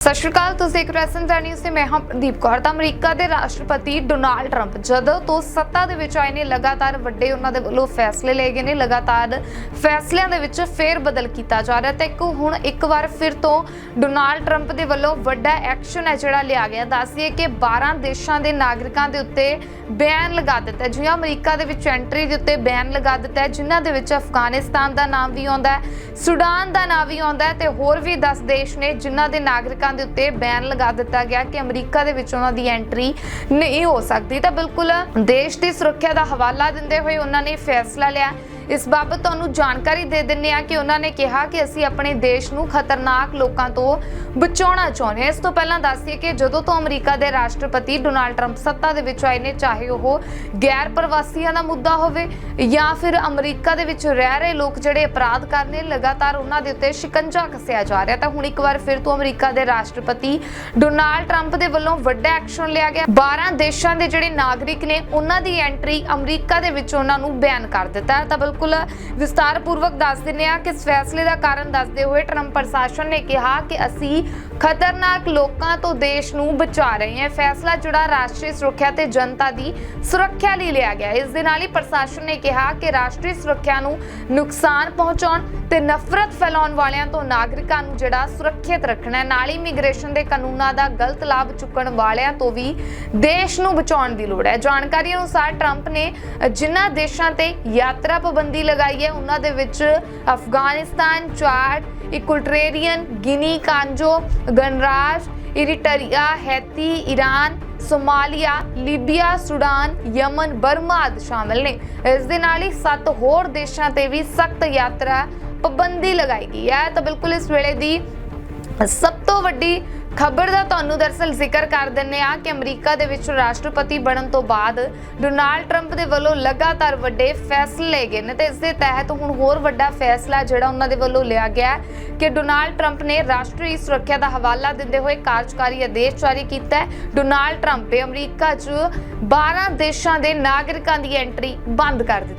ਸਤਿ ਸ਼੍ਰੀ ਅਕਾਲ, ਤੁਸੀਂ ਇੱਕ ਰੈਸਨ ਜਾਣੀ ਤੇ ਮੈਂ ਹਾਂ ਪ੍ਰਦੀਪ ਕੌਰ। ਤਾਂ ਅਮਰੀਕਾ ਦੇ ਰਾਸ਼ਟਰਪਤੀ ਡੋਨਾਲਡ ਟਰੰਪ ਜਦੋਂ ਤੋਂ ਸੱਤਾ ਦੇ ਵਿੱਚ ਆਏ ਨੇ, ਲਗਾਤਾਰ ਵੱਡੇ ਉਹਨਾਂ ਦੇ ਵੱਲੋਂ ਫੈਸਲੇ ਲਏ ਗਏ ਨੇ, ਲਗਾਤਾਰ ਫੈਸਲਿਆਂ ਦੇ ਵਿੱਚ ਫੇਰ ਬਦਲ ਕੀਤਾ ਜਾ ਰਿਹਾ। ਤੇ ਇੱਕ ਹੁਣ ਇੱਕ ਵਾਰ ਫਿਰ ਤੋਂ ਡੋਨਾਲਡ ਟਰੰਪ ਦੇ ਵੱਲੋਂ ਵੱਡਾ ਐਕਸ਼ਨ ਹੈ ਜਿਹੜਾ ਲਿਆ ਗਿਆ। ਦੱਸਦੀਏ ਕਿ 12 ਦੇਸ਼ਾਂ ਦੇ ਨਾਗਰਿਕਾਂ ਦੇ ਉੱਤੇ ਬੈਨ ਲਗਾ ਦਿੱਤਾ ਹੈ। ਜਿਵੇਂ ਅਮਰੀਕਾ ਦੇ ਵਿੱਚ ਐਂਟਰੀ ਦੇ ਉੱਤੇ ਬੈਨ ਲਗਾ ਦਿੱਤਾ ਹੈ, ਜਿਨ੍ਹਾਂ ਦੇ ਵਿੱਚ ਅਫਗਾਨਿਸਤਾਨ ਦਾ ਨਾਮ ਵੀ ਆਉਂਦਾ ਹੈ, ਸੁਡਾਨ ਦਾ ਨਾਮ ਵੀ ਆਉਂਦਾ ਹੈ ਤੇ ਹੋਰ ਵੀ 10 ਦੇਸ਼ ਨੇ ਜਿਨ੍ਹਾਂ ਦੇ ਨਾਗਰਿਕਾਂ ਦੇ ਉੱਤੇ ਬੈਨ ਲਗਾ ਦਿੱਤਾ ਗਿਆ ਕਿ ਅਮਰੀਕਾ ਦੇ ਵਿੱਚ ਉਹਨਾਂ ਦੀ ਐਂਟਰੀ ਨਹੀਂ ਹੋ ਸਕਦੀ। ਤਾਂ ਬਿਲਕੁਲ ਦੇਸ਼ ਦੀ ਸੁਰੱਖਿਆ ਦਾ ਹਵਾਲਾ ਦਿੰਦੇ ਹੋਏ ਉਹਨਾਂ ਨੇ ਫੈਸਲਾ ਲਿਆ। ਇਸ ਬਾਬਤ ਤੁਹਾਨੂੰ ਜਾਣਕਾਰੀ ਦੇ ਦਿੰਨੇ ਆ ਕਿ ਉਹਨਾਂ ਨੇ ਕਿਹਾ ਕਿ ਅਸੀਂ ਆਪਣੇ ਦੇਸ਼ ਨੂੰ ਖਤਰਨਾਕ ਲੋਕਾਂ ਤੋਂ ਬਚਾਉਣਾ ਚਾਹੁੰਦੇ ਹਾਂ। ਇਸ ਤੋਂ ਪਹਿਲਾਂ ਦੱਸੀਏ ਕਿ ਜਦੋਂ ਤੋਂ ਅਮਰੀਕਾ ਦੇ ਰਾਸ਼ਟਰਪਤੀ ਡੋਨਾਲਡ ਟਰੰਪ ਸੱਤਾ ਦੇ ਵਿੱਚ ਆਏ ਨੇ, ਚਾਹੇ ਉਹ ਗੈਰ ਪ੍ਰਵਾਸੀਆਂ ਦਾ ਮੁੱਦਾ ਹੋਵੇ ਜਾਂ ਫਿਰ ਅਮਰੀਕਾ ਦੇ ਵਿੱਚ ਰਹਿ ਰਹੇ ਲੋਕ ਜਿਹੜੇ ਅਪਰਾਧ ਕਰਨੇ ਲਗਾਤਾਰ ਉਹਨਾਂ ਦੇ ਉੱਤੇ ਸ਼ਿਕੰਜਾ ਕੱਸਿਆ ਜਾ ਰਿਹਾ ਤਾਂ ਹੁਣ ਇੱਕ ਵਾਰ ਫਿਰ ਤੋਂ ਅਮਰੀਕਾ ਦੇ ਰਾਸ਼ਟਰਪਤੀ ਡੋਨਾਲਡ ਟਰੰਪ ਦੇ ਵੱਲੋਂ ਵੱਡਾ ਐਕਸ਼ਨ ਲਿਆ ਗਿਆ। 12 ਦੇਸ਼ਾਂ ਦੇ ਜਿਹੜੇ ਨਾਗਰਿਕ ਨੇ, ਉਹਨਾਂ ਦੀ ਐਂਟਰੀ ਅਮਰੀਕਾ ਦੇ ਵਿੱਚ ਉਹਨਾਂ ਨੂੰ ਬੈਨ ਕਰ ਦਿੱਤਾ ਹੈ। ਤਾਂ ਬਿਲਕੁਲ ਵਿਸਤਾਰਪੂਰਵਕ ਦੱਸ ਦਿੰਨੇ ਆ ਕਿ ਇਸ ਫੈਸਲੇ ਦਾ ਕਾਰਨ ਦੱਸਦੇ ਹੋਏ ਟਰੰਪ ਪ੍ਰਸ਼ਾਸਨ ਨੇ ਕਿਹਾ ਕਿ ਅਸੀਂ ਖਤਰਨਾਕ ਲੋਕਾਂ ਤੋਂ ਦੇਸ਼ ਨੂੰ ਬਚਾ ਰਹੇ ਹਾਂ। ਫੈਸਲਾ ਜਿਹੜਾ ਰਾਸ਼ਟਰੀ ਸੁਰੱਖਿਆ ਤੇ ਜਨਤਾ ਦੀ ਸੁਰੱਖਿਆ ਲਈ ਲਿਆ ਗਿਆ। ਇਸ ਦੇ ਨਾਲ ਹੀ ਪ੍ਰਸ਼ਾਸਨ ਨੇ ਕਿਹਾ ਕਿ ਰਾਸ਼ਟਰੀ ਸੁਰੱਖਿਆ ਨੂੰ ਨੁਕਸਾਨ ਪਹੁੰਚਾਉਣ ਤੇ ਨਫ਼ਰਤ ਫੈਲਾਉਣ ਵਾਲਿਆਂ ਤੋਂ ਨਾਗਰਿਕਾਂ ਨੂੰ ਜਿਹੜਾ ਸੁਰੱਖਿਅਤ ਰੱਖਣਾ ਨਾਲ ਹੀ ਇਮੀਗ੍ਰੇਸ਼ਨ ਦੇ ਕਾਨੂੰਨਾਂ ਦਾ ਗਲਤ ਲਾਭ ਚੁੱਕਣ ਵਾਲਿਆਂ ਤੋਂ ਵੀ ਦੇਸ਼ ਨੂੰ ਬਚਾਉਣ ਦੀ ਲੋੜ ਹੈ। ਜਾਣਕਾਰੀ ਅਨੁਸਾਰ ਟਰੰਪ ਨੇ ਜਿਨ੍ਹਾਂ ਦੇਸ਼ਾਂ ਤੇ ਯਾਤਰਾ ਪਾਬੰਦੀ ਲਗਾਈ ਹੈ। ਉਹਨਾਂ ਦੇ ਵਿੱਚ Afghanistan, Chad Equatorial Guinea, Congo, ਗਣਰਾਜ, Eritrea, Haiti Iran Somalia, Libya, Sudan, Yemen, Burma ਆਦਿ ਸ਼ਾਮਲ ਨੇ। ਇਸ ਦੇ ਨਾਲ ਹੀ ਸੱਤ ਹੋਰ ਦੇਸ਼ਾਂ ਤੇ ਵੀ ਸਖਤ ਯਾਤਰਾ ਪਾਬੰਦੀ ਲਗਾਈ ਗਈ ਹੈ। ਤਾਂ ਬਿਲਕੁਲ ਇਸ ਵੇਲੇ ਦੀ ਸਭ ਤੋਂ ਵੱਡੀ ਖਬਰ ਦਾ ਤੁਹਾਨੂੰ ਦਰਸਲ ਜ਼ਿਕਰ ਕਰ ਦਿੰਨੇ ਆ ਕਿ ਅਮਰੀਕਾ ਦੇ ਵਿੱਚ ਰਾਸ਼ਟਰਪਤੀ ਬਣਨ ਤੋਂ ਬਾਅਦ ਡੋਨਾਲਡ ਟਰੰਪ ਦੇ ਵੱਲੋਂ ਲਗਾਤਾਰ ਵੱਡੇ ਫੈਸਲੇ ਲਏ ਗਏ ਨੇ ਤੇ ਇਸ ਦੇ ਤਹਿਤ ਹੁਣ ਹੋਰ ਵੱਡਾ ਫੈਸਲਾ ਜਿਹੜਾ ਉਹਨਾਂ ਦੇ ਵੱਲੋਂ ਲਿਆ ਗਿਆ ਕਿ ਡੋਨਾਲਡ ਟਰੰਪ ਨੇ ਰਾਸ਼ਟਰੀ ਸੁਰੱਖਿਆ ਦਾ ਹਵਾਲਾ ਦਿੰਦੇ ਹੋਏ ਕਾਰਜਕਾਰੀ ਆਦੇਸ਼ ਜਾਰੀ ਕੀਤਾ ਹੈ। ਡੋਨਾਲਡ ਟਰੰਪ ਨੇ ਅਮਰੀਕਾ 'ਚ 12 ਦੇਸ਼ਾਂ ਦੇ ਨਾਗਰਿਕਾਂ ਦੀ ਐਂਟਰੀ ਬੰਦ ਕਰ ਦਿੱਤੀ